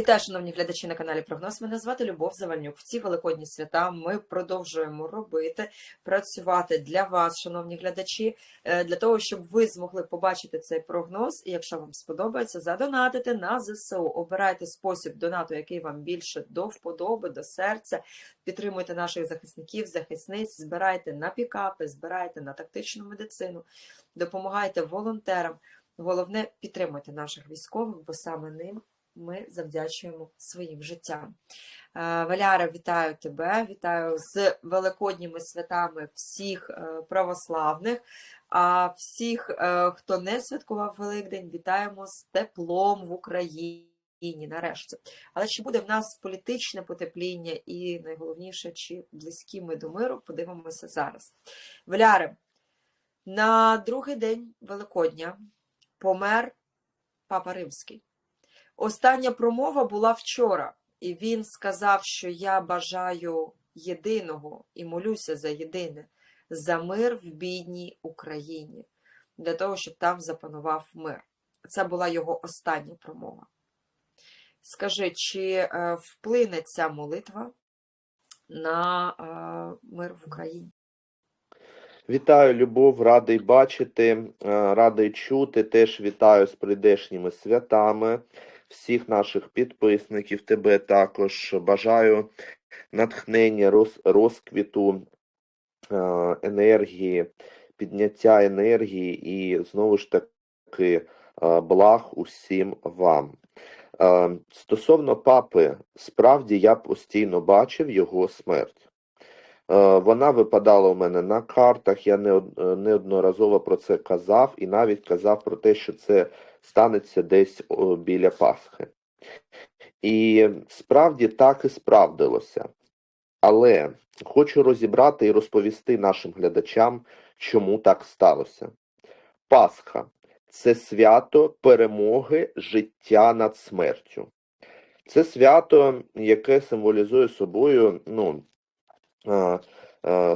Вітаю, шановні глядачі на каналі Прогноз. Мене звати Любов Завальнюк. В ці великодні свята ми продовжуємо робити, працювати для вас, шановні глядачі, е, для того, щоб ви змогли побачити цей прогноз. І якщо вам сподобається, задонатити на ЗСУ. Обирайте спосіб донату, який вам більше до вподоби, до серця. Підтримуйте наших захисників, захисниць, збирайте на пікапи, збирайте на тактичну медицину, допомагайте волонтерам. Головне підтримуйте наших військових, бо саме ним ми завдячуємо своїм життям. Е, Валяра, вітаю тебе, вітаю з великодніми святами всіх е, православних. А всіх, е, хто не святкував Великдень, вітаємо з теплом в Україні. Нарешті, але чи буде в нас політичне потепління, і найголовніше, чи близькі ми до миру, подивимося зараз. Валяре, на другий день Великодня помер Папа Римський. Остання промова була вчора, і він сказав, що я бажаю єдиного і молюся за єдине, за мир в бідній Україні, для того, щоб там запанував мир. Це була його остання промова. Скажи, чи е, вплине ця молитва на е, мир в Україні? Вітаю, Любов, радий бачити, е, радий чути. Теж вітаю з прийдешніми святами всіх наших підписників. Тебе також бажаю натхнення, роз, розквіту е, енергії, підняття енергії і знову ж таки е, благ усім вам. Е, Стосовно папи, справді я постійно бачив його смерть. Е, Вона випадала у мене на картах, я е, неодноразово про це казав, і навіть казав про те, що це станеться десь біля Пасхи. І справді так і справдилося. Але хочу розібрати і розповісти нашим глядачам, чому так сталося. Пасха це свято перемоги життя над смертю. Це свято, яке символізує собою ну,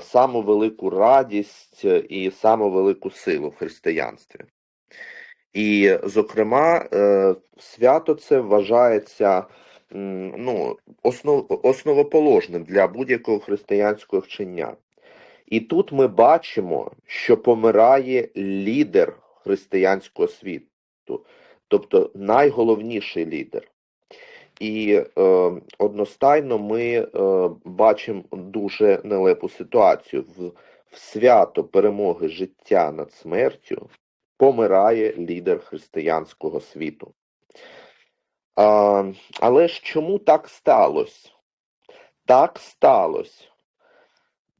саму велику радість і саму велику силу в християнстві. І, зокрема, е, свято це вважається ну, основ, основоположним для будь-якого християнського вчення. І тут ми бачимо, що помирає лідер християнського світу, тобто найголовніший лідер. І е, одностайно ми е, бачимо дуже нелепу ситуацію. В, в свято перемоги життя над смертю помирає лідер християнського світу. А, але ж чому так сталося? Так сталося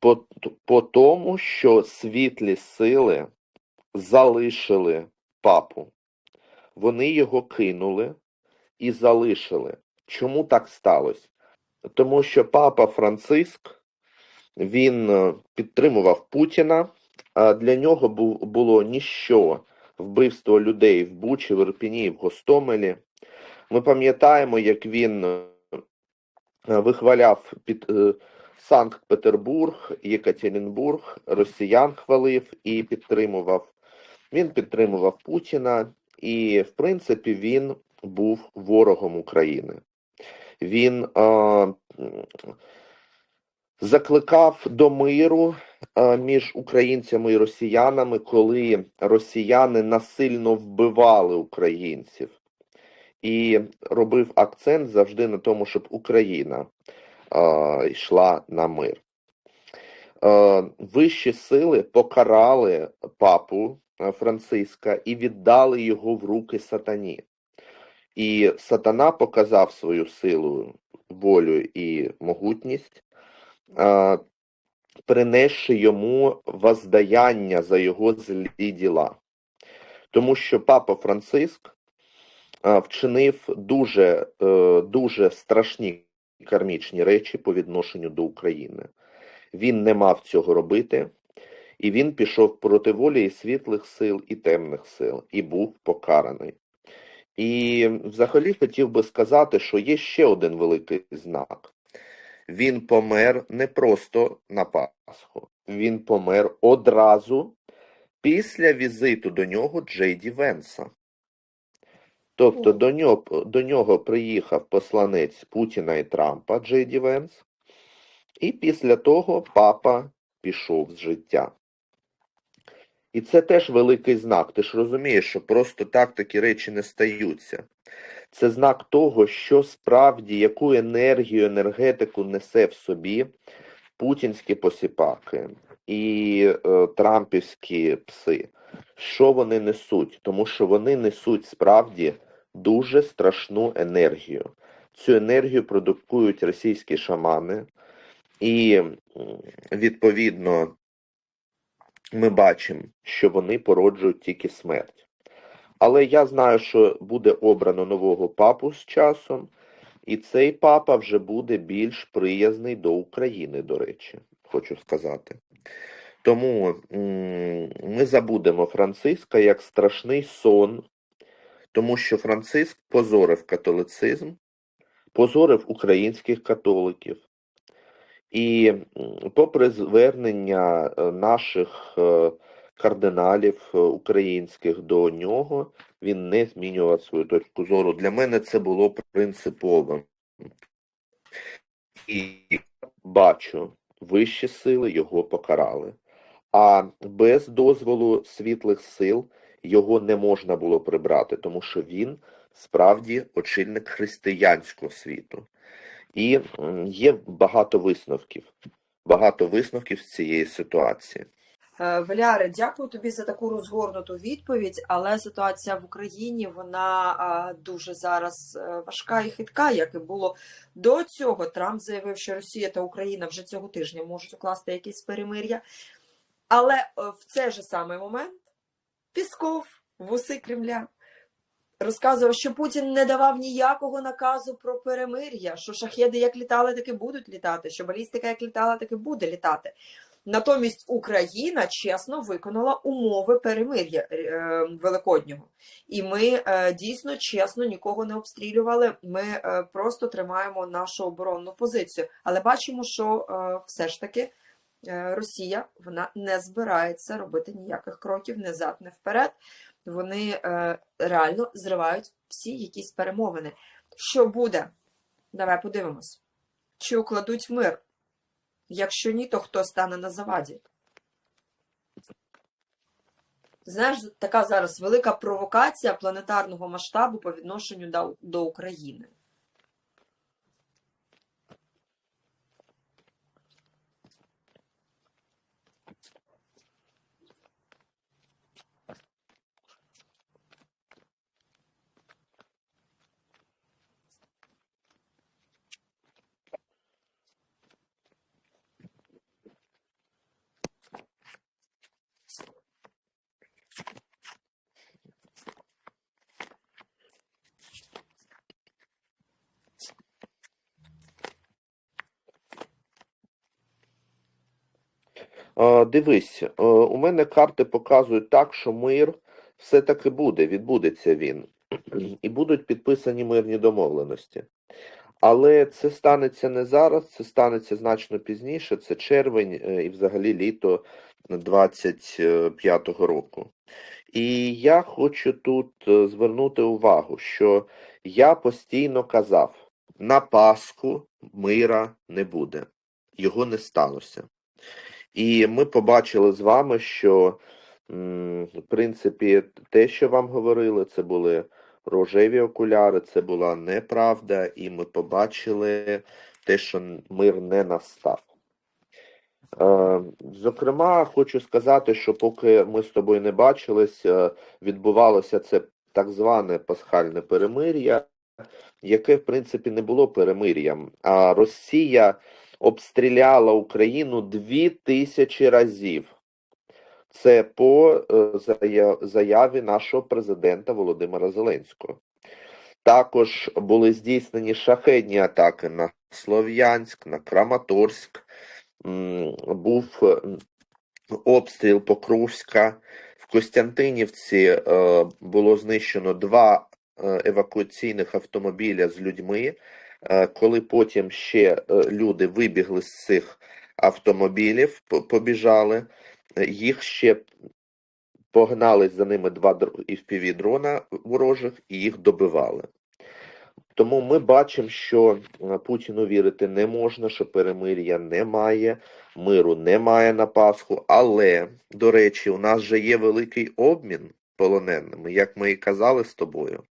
по, по тому, що світлі сили залишили папу. Вони його кинули і залишили. Чому так сталося? Тому що папа Франциск він е, підтримував Путіна. а Для нього було ніщо вбивство людей в Бучі, в Ірпіні, в Гостомелі. Ми пам'ятаємо, як він е, вихваляв під е, Санкт-Петербург, Єкатеринбург, росіян хвалив і підтримував. Він підтримував Путіна, і, в принципі, він був ворогом України. Він е, закликав до миру е, між українцями і росіянами, коли росіяни насильно вбивали українців, і робив акцент завжди на тому, щоб Україна е, йшла на мир. Е, вищі сили покарали папу е, Франциска і віддали його в руки сатані. І сатана показав свою силу, волю і могутність, принесши йому воздаяння за його злі діла. Тому що папа Франциск вчинив дуже, е, дуже страшні кармічні речі по відношенню до України. Він не мав цього робити, і він пішов проти волі і світлих сил, і темних сил, і був покараний. І взагалі хотів би сказати, що є ще один великий знак. Він помер не просто на Пасху, він помер одразу після візиту до нього Джей Ді Венса. Тобто до нього, до нього приїхав посланець Путіна і Трампа Джей Ді Венс, і після того папа пішов з життя. І це теж великий знак. Ти ж розумієш, що просто так такі речі не стаються. Це знак того, що справді яку енергію, енергетику несе в собі путінські посіпаки і е, трампівські пси. Що вони несуть? Тому що вони несуть справді дуже страшну енергію. Цю енергію продукують російські шамани, і відповідно ми бачимо, що вони породжують тільки смерть. Але я знаю, що буде обрано нового папу з часом, і цей папа вже буде більш приязний до України, до речі, хочу сказати. Тому ми забудемо Франциска як страшний сон, тому що Франциск позорив католицизм, позорив українських католиків. І попри звернення е, наших е, кардиналів е, українських до нього, він не змінював свою точку зору. Для мене це було принциповим. І бачу, вищі сили його покарали. А без дозволу світлих сил його не можна було прибрати, тому що він справді очільник християнського світу. І є багато висновків. Багато висновків з цієї ситуації. Е, Валяре, дякую тобі за таку розгорнуту відповідь, але ситуація в Україні вона дуже зараз е, важка і хитка, як і було до цього. Трамп заявив, що Росія та Україна вже цього тижня можуть укласти якісь перемир'я. Але е, в цей же самий момент Пісков, вуси Кремля, розказував, що Путін не давав ніякого наказу про перемир'я, що шахеди як літали, так і будуть літати, що балістика як літала, так і буде літати. Натомість Україна чесно виконала умови перемир'я е, великоднього, і ми е, дійсно чесно нікого не обстрілювали. Ми е, просто тримаємо нашу оборонну позицію. Але бачимо, що все ж таки Росія вона не збирається робити ніяких кроків назад, не вперед. Вони е, реально зривають всі якісь перемовини. Що буде? Давай подивимось. Чи укладуть мир? Якщо ні, то хто стане на заваді? Знаєш, така зараз велика провокація планетарного масштабу по відношенню до, до України. Е, Дивись, е, у мене карти показують так, що мир все-таки буде, відбудеться він. І будуть підписані мирні домовленості. Але це станеться не зараз, це станеться значно пізніше, це червень е, і взагалі літо 25-го року. І я хочу тут е, звернути увагу, що я постійно казав, на Пасху мира не буде, його не сталося. І ми побачили з вами, що, в принципі, те, що вам говорили, це були рожеві окуляри, це була неправда, і ми побачили те, що мир не настав. Е, Зокрема, хочу сказати, що поки ми з тобою не бачились, е, відбувалося це так зване пасхальне перемир'я, яке, в принципі, не було перемир'ям. А Росія обстріляла Україну дві тисячі разів. Це по е, заяві нашого президента Володимира Зеленського. Також були здійснені шахедні атаки на Слов'янськ, на Краматорськ. Був е, обстріл Покровська. В Костянтинівці е, було знищено два евакуаційних автомобіля з людьми. Е, Коли потім ще е, люди вибігли з цих автомобілів, побіжали, е, їх ще погнались за ними два fpv дрона ворожих і їх добивали. Тому ми бачимо, що Путіну вірити не можна, що перемир'я немає, миру немає на Пасху. Але, до речі, у нас же є великий обмін полоненими, як ми і казали з тобою.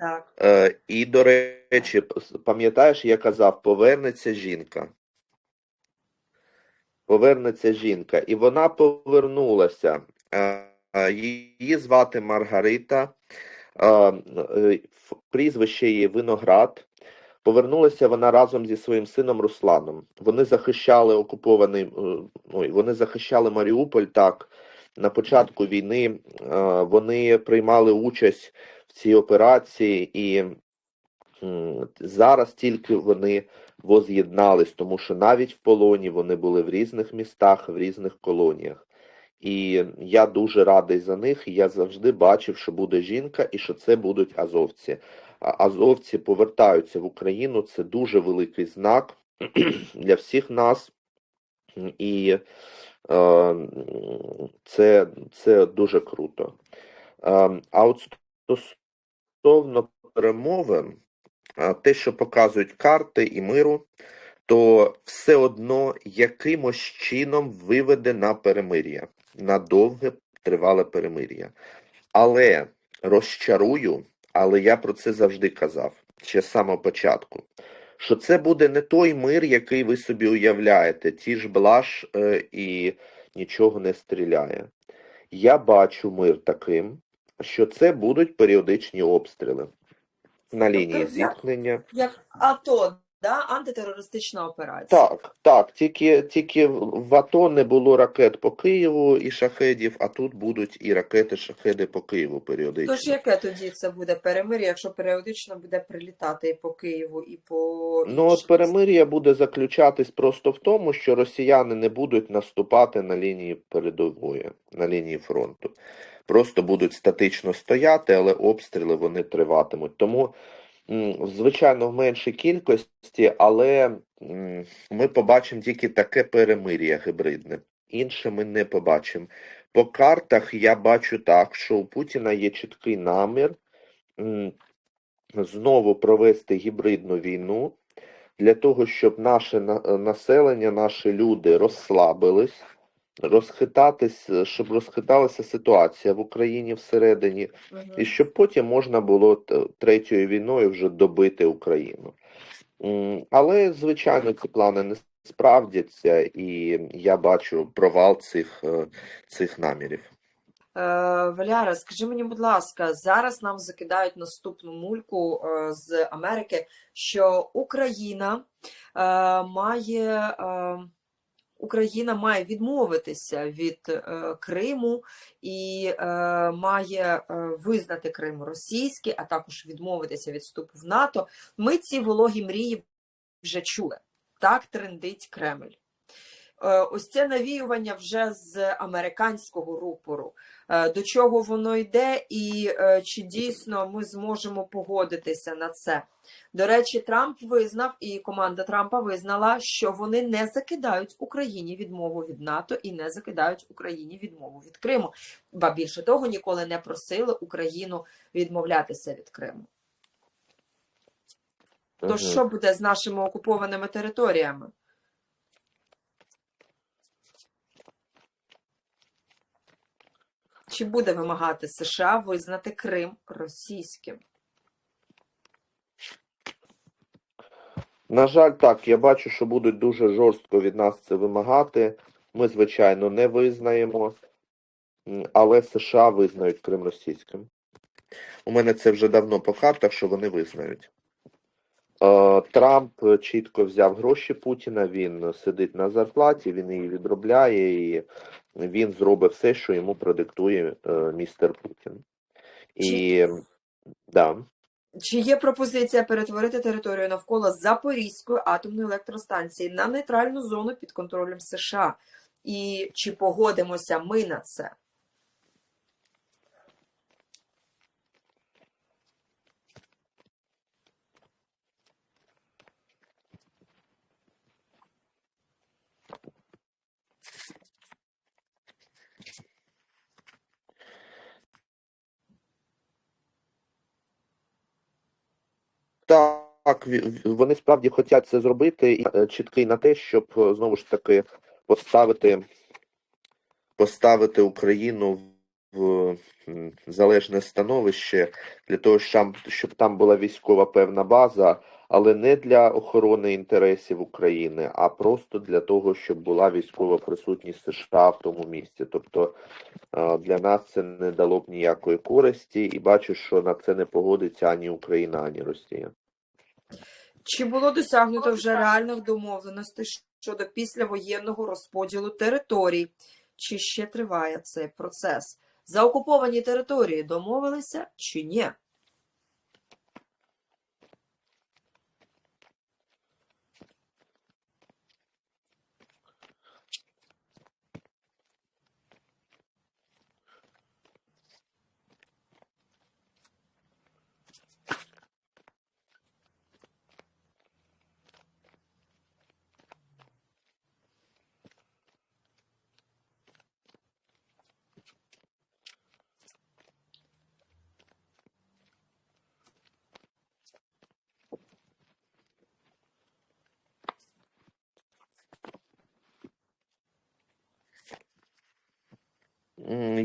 Так. Е, і, до речі, пам'ятаєш, я казав, повернеться жінка. Повернеться жінка. І вона повернулася. Е, е, Її звати Маргарита, прізвище її Виноград. Повернулася вона разом зі своїм сином Русланом. Вони захищали окупований, ой, вони захищали Маріуполь так. На початку війни вони приймали участь в цій операції, і зараз тільки вони воз'єднались, тому що навіть в полоні вони були в різних містах, в різних колоніях. І я дуже радий за них. Я завжди бачив, що буде жінка і що це будуть азовці. Азовці повертаються в Україну. Це дуже великий знак для всіх нас. І е, це, це дуже круто. Е, а от стосовно перемовин, те, що показують карти і миру, то все одно якимось чином виведе на перемир'я, на довге тривале перемир'я. Але розчарую, але я про це завжди казав ще з самого початку. Що це буде не той мир, який ви собі уявляєте, ті ж блаш е, і нічого не стріляє. Я бачу мир таким, що це будуть періодичні обстріли на лінії як- зіткнення. Як АТО, да? антитерористична операція. Так, так, тільки, тільки в АТО не було ракет по Києву і шахедів, а тут будуть і ракети, шахеди по Києву періодично. Тож яке тоді це буде перемир'я, якщо періодично буде прилітати і по Києву, і по Ну, от перемир'я буде заключатись просто в тому, що росіяни не будуть наступати на лінії передової, на лінії фронту. Просто будуть статично стояти, але обстріли вони триватимуть. Тому, звичайно, в меншій кількості, але ми побачимо тільки таке перемир'я гібридне. Інше ми не побачимо. По картах я бачу так, що у Путіна є чіткий намір знову провести гібридну війну для того, щоб наше населення, наші люди розслабились, розхитатись, щоб розхиталася ситуація в Україні всередині, Мгм. і щоб потім можна було третьою війною вже добити Україну. Але, звичайно, ці плани не справдяться, і я бачу провал цих, е, цих намірів. Е, Валяра, скажи мені, будь ласка, зараз нам закидають наступну мульку е, з Америки, що Україна е, має. Україна має відмовитися від е, Криму і е, має е, визнати Крим російський, а також відмовитися від вступу в НАТО. Ми ці вологі мрії вже чули. Так трендить Кремль. Е, ось це навіювання вже з американського рупору. Е, До чого воно йде, і е, чи дійсно ми зможемо погодитися на це? До речі, Трамп визнав, і команда Трампа визнала, що вони не закидають Україні відмову від НАТО і не закидають Україні відмову від Криму. Ба більше того, ніколи не просили Україну відмовлятися від Криму. То що буде з нашими окупованими територіями? Чи буде вимагати США визнати Крим російським? На жаль, так, я бачу, що будуть дуже жорстко від нас це вимагати. Ми, звичайно, не визнаємо, але США визнають Крим російським. У мене це вже давно по картах, що вони визнають. Е, Трамп е, чітко взяв гроші Путіна, він сидить на зарплаті, він її відробляє, і він зробить все, що йому продиктує е, містер Путін. І да. Чи є пропозиція перетворити територію навколо Запорізької атомної електростанції на нейтральну зону під контролем США? І чи погодимося ми на це? Так, ві- вони справді хочуть це зробити, і е, чіткий на те, щоб е, знову ж таки поставити, поставити Україну в залежне становище для того, щоб, щоб там була військова певна база, але не для охорони інтересів України, а просто для того, щоб була військова присутність США в тому місці. Тобто е, для нас це не дало б ніякої користі, і бачу, що на це не погодиться ані Україна, ані Росія. Чи було досягнуто вже реальних домовленостей щодо післявоєнного розподілу територій? Чи ще триває цей процес? За окуповані території домовилися чи ні?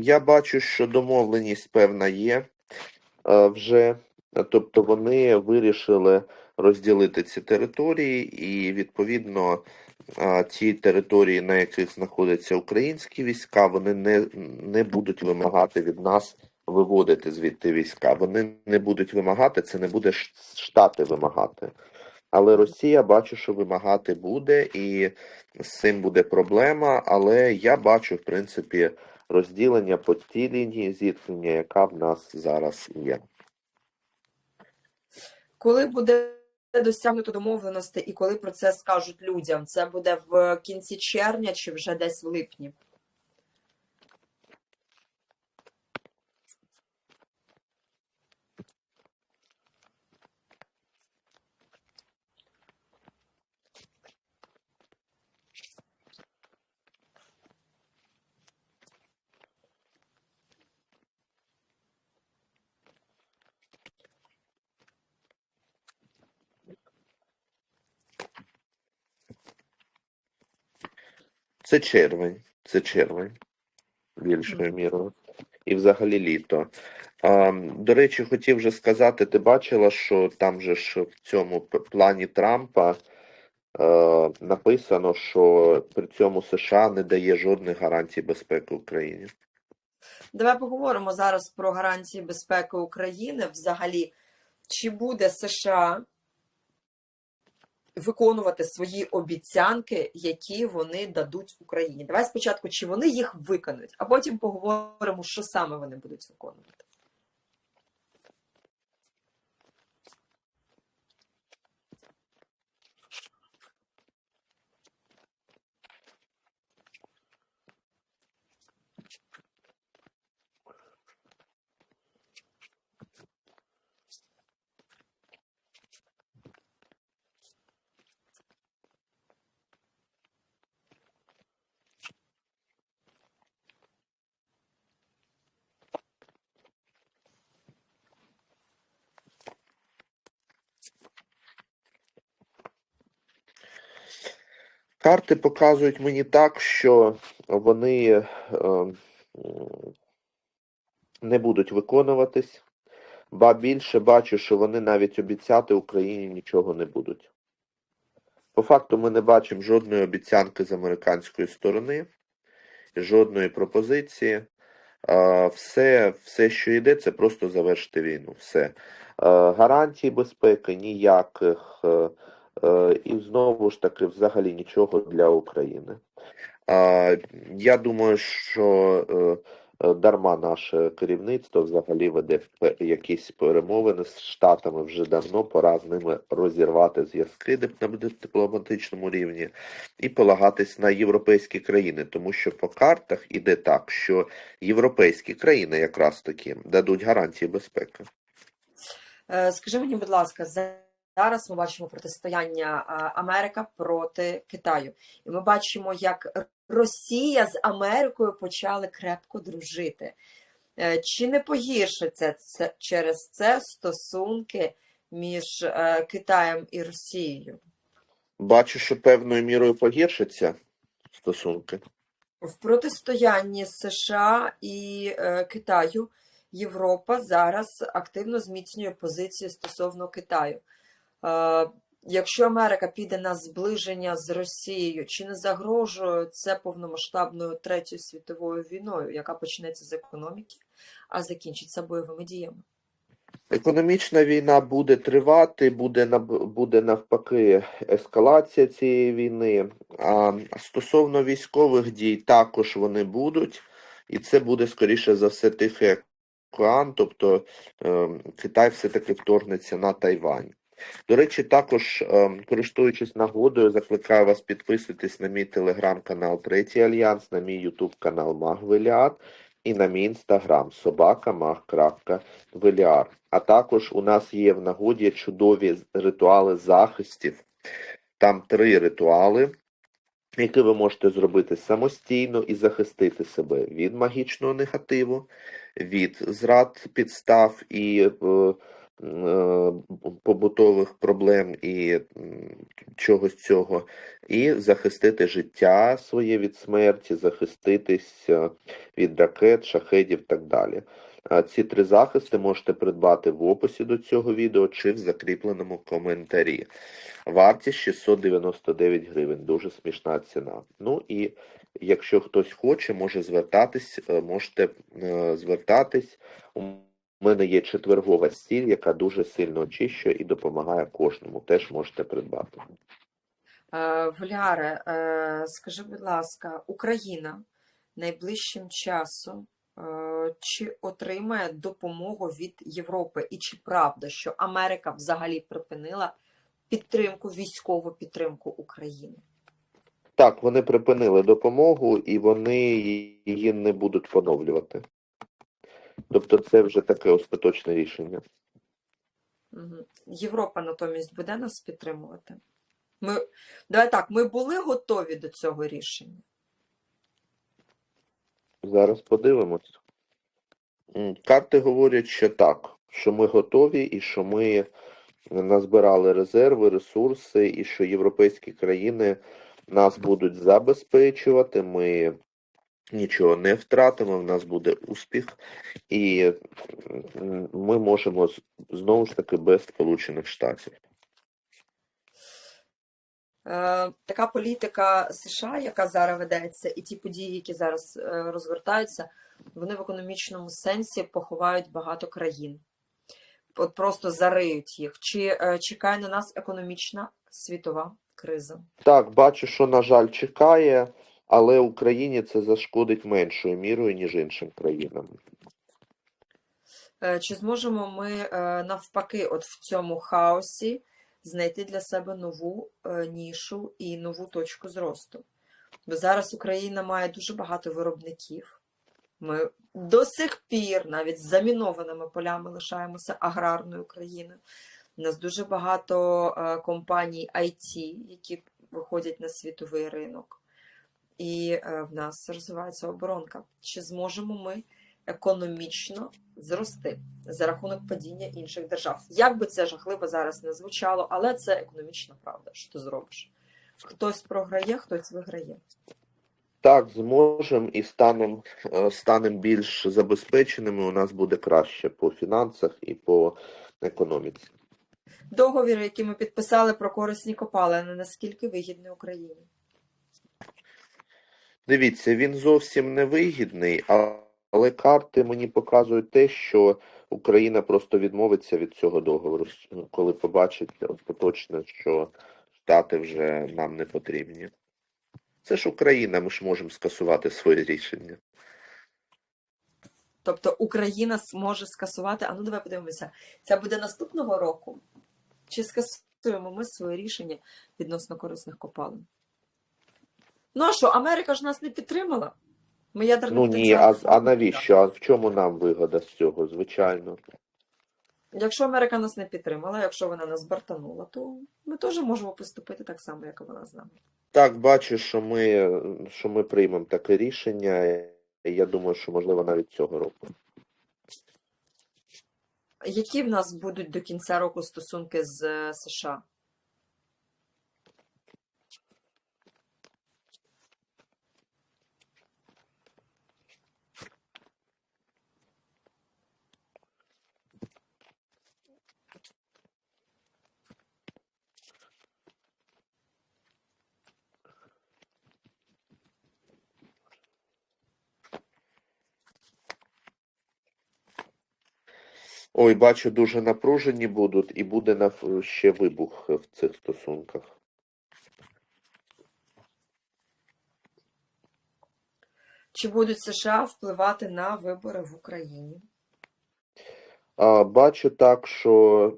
Я бачу, що домовленість певна є е, вже. Тобто вони вирішили розділити ці території, і відповідно ті території, на яких знаходяться українські війська, вони не, не будуть вимагати від нас виводити звідти війська. Вони не будуть вимагати, це не буде Штати вимагати. Але Росія бачу, що вимагати буде, і з цим буде проблема. Але я бачу, в принципі, розділення по тій лінії зіткнення, яка в нас зараз є. Коли буде досягнуто домовленостей і коли про це скажуть людям? Це буде в кінці червня чи вже десь в липні? Це червень, це червень, більшою мірою. І взагалі літо. А, до речі, хотів вже сказати, ти бачила, що там же ж в цьому плані Трампа е, написано, що при цьому США не дає жодних гарантій безпеки Україні. Давай поговоримо зараз про гарантії безпеки України. Взагалі, чи буде США виконувати свої обіцянки, які вони дадуть Україні? Давай спочатку, чи вони їх виконують, а потім поговоримо, що саме вони будуть виконувати. Карти показують мені так, що вони е, не будуть виконуватись, ба більше бачу, що вони навіть обіцяти Україні нічого не будуть. По факту ми не бачимо жодної обіцянки з американської сторони, жодної пропозиції. Е, Все, все, що йде, це просто завершити війну. Все. Е, Гарантій безпеки ніяких. Е, І знову ж таки, взагалі нічого для України. Я думаю, що е, е, дарма наше керівництво взагалі веде якісь перемовини з Штатами вже давно, пора з ними розірвати зв'язки на дипломатичному рівні і полагатись на європейські країни, тому що по картах іде так, що європейські країни якраз таки дадуть гарантії безпеки. Скажи мені, будь ласка, зараз ми бачимо протистояння Америка проти Китаю, і ми бачимо, як Росія з Америкою почали крепко дружити. Е, Чи не погіршиться це через це стосунки між е, Китаєм і Росією? Бачу, що певною мірою погіршаться стосунки. В протистоянні США і е, Китаю Європа зараз активно зміцнює позиції стосовно Китаю. Якщо Америка піде на зближення з Росією, чи не загрожує це повномасштабною третьою світовою війною, яка почнеться з економіки, а закінчиться бойовими діями? Економічна війна буде тривати, буде буде навпаки ескалація цієї війни. А стосовно військових дій, також вони будуть, і це буде скоріше за все Тихий океан, тобто е, Китай все-таки вторгнеться на Тайвань. До речі, також, е, користуючись нагодою, закликаю вас підписуйтесь на мій телеграм-канал Третій Альянс, на мій ютуб канал Магвеліат і на мій інстаграм собака.маг.веліар. А також у нас є в нагоді чудові ритуали захистів. Там три ритуали, які ви можете зробити самостійно і захистити себе від магічного негативу, від зрад підстав і е, побутових проблем і чогось цього, і захистити життя своє від смерті, захиститись е, від ракет, шахедів і так далі. Ці три захисти можете придбати в описі до цього відео чи в закріпленому коментарі. Вартість 699 гривень, дуже смішна ціна. Ну і якщо хтось хоче, може звертатись, е, можете е, звертатись. У мене є четвергова стіль, яка дуже сильно очищує і допомагає кожному. Теж можете придбати. Е, Вляре, е, скажи, будь ласка, Україна найближчим часом е, чи отримає допомогу від Європи? І чи правда, що Америка взагалі припинила підтримку, військову підтримку України? Так, вони припинили допомогу і вони її не будуть поновлювати. Тобто це вже таке остаточне рішення. Європа натомість буде нас підтримувати? Ми, давай так, ми були готові до цього рішення. Зараз подивимось. Карти говорять, що так, що ми готові і що ми назбирали резерви, ресурси, і що європейські країни нас будуть забезпечувати. Ми нічого не втратимо, в нас буде успіх, і ми можемо знову ж таки без Сполучених Штатів. Е, така політика США, яка зараз ведеться, і ті події, які зараз е, розгортаються, вони в економічному сенсі поховають багато країн. От просто зариють їх. Чи е, чекає на нас економічна світова криза? Так, бачу, що, на жаль, чекає, але Україні це зашкодить меншою мірою, ніж іншим країнам. Е, Чи зможемо ми е, навпаки, от в цьому хаосі знайти для себе нову е, нішу і нову точку зросту? Бо зараз Україна має дуже багато виробників. Ми до сих пір навіть з замінованими полями лишаємося аграрною країною. У нас дуже багато компаній IT, які виходять на світовий ринок, і е, в нас розвивається оборонка. Чи зможемо ми економічно зрости за рахунок падіння інших держав? Як би це жахливо зараз не звучало, але це економічна правда. Що ти зробиш? Хтось програє, хтось виграє. Так, зможемо і станемо станем більш забезпеченими. У нас буде краще по фінансах і по економіці. Договір, який ми підписали про корисні копалини, наскільки вигідний Україні? Дивіться, він зовсім не вигідний, але карти мені показують те, що Україна просто відмовиться від цього договору, коли побачить остаточно, що Штати вже нам не потрібні. Це ж Україна, ми ж можемо скасувати своє рішення. Тобто Україна зможе скасувати. А ну давай подивимося, це буде наступного року? Чи скасуємо ми своє рішення відносно корисних копалин? Ну а що, Америка ж нас не підтримала? Ми ядерний Ну ні, а, а навіщо? А в чому нам вигода з цього? Звичайно. Якщо Америка нас не підтримала, якщо вона нас бартанула, то ми теж можемо поступити так само, як і вона з нами. Так, бачу, що ми, що ми приймемо таке рішення. Я думаю, що можливо навіть цього року. Які в нас будуть до кінця року стосунки з е, США? Ой, бачу, дуже напружені будуть, і буде ще вибух в цих стосунках. Чи будуть США впливати на вибори в Україні? А, бачу так, що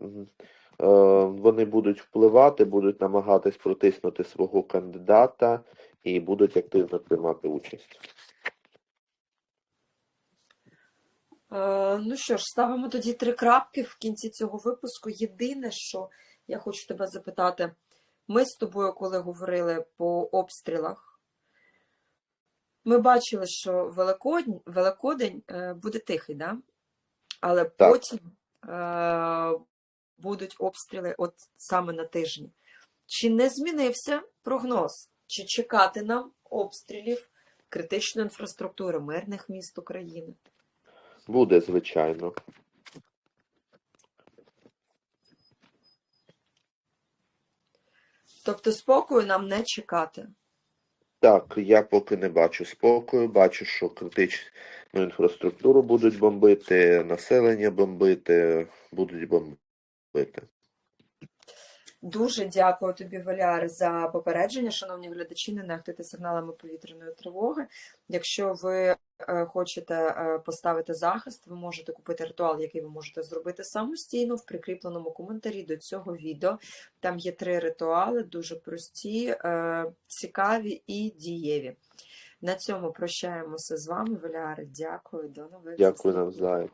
е, вони будуть впливати, будуть намагатись протиснути свого кандидата і будуть активно приймати участь. Е, ну що ж, ставимо тоді три крапки в кінці цього випуску. Єдине, що я хочу тебе запитати, ми з тобою, коли говорили по обстрілах, ми бачили, що Великодень, Великодень е, буде тихий, да? але Так. потім е, будуть обстріли от саме на тижні. Чи не змінився прогноз? Чи чекати нам обстрілів критичної інфраструктури мирних міст України? Буде, звичайно. Тобто спокою нам не чекати. Так, я поки не бачу спокою, бачу, що критичну інфраструктуру будуть бомбити, населення бомбити, будуть бомбити. Дуже дякую тобі, Валяр, за попередження. Шановні глядачі, не нехтуйте сигналами повітряної тривоги. Якщо ви е, хочете е, поставити захист, ви можете купити ритуал, який ви можете зробити самостійно в прикріпленому коментарі до цього відео. Там є три ритуали, дуже прості, е, цікаві і дієві. На цьому прощаємося з вами, Валяр. Дякую, до нових Дякую зустрічей. навзаєм.